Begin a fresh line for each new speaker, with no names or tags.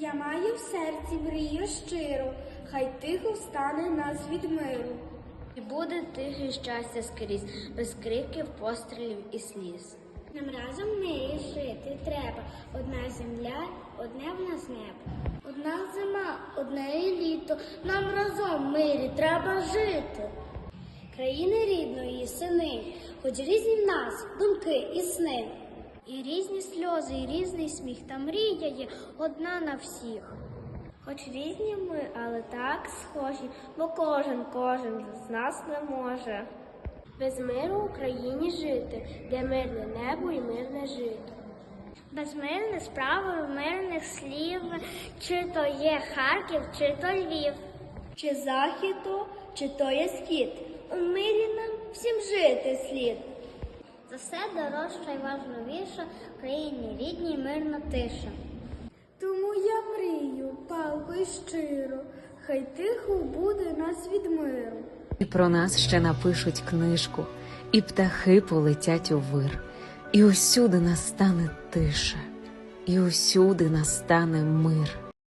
Я маю в серці мрію щиро, хай тихо встане нас від миру.
І буде тихе щастя скрізь, без криків, пострілів і сліз.
Нам разом мирі жити треба. Одна земля, одне в нас небо. Одна зима, одне і літо. Нам разом в мирі треба жити. Країни рідної сини, хоч різні в нас думки і сни. І різні сльози, і різний сміх, та мрія є одна на всіх. Хоч різні ми, але так схожі, бо кожен, кожен з нас не може. Без миру в Україні жити, де мирне небо і мирне жито. Без мирне справи, мирних слів, чи то є Харків, чи то Львів. Чи захід, то, чи то є схід. У мирі нам всім жити слід. Все дорожча й важливіша в країні рідній мирна тиша. Тому я мрію, палко й щиро, хай тихо буде нас від миру.
І про нас ще напишуть книжку, і птахи полетять у вир, і усюди настане тиша, і усюди настане мир.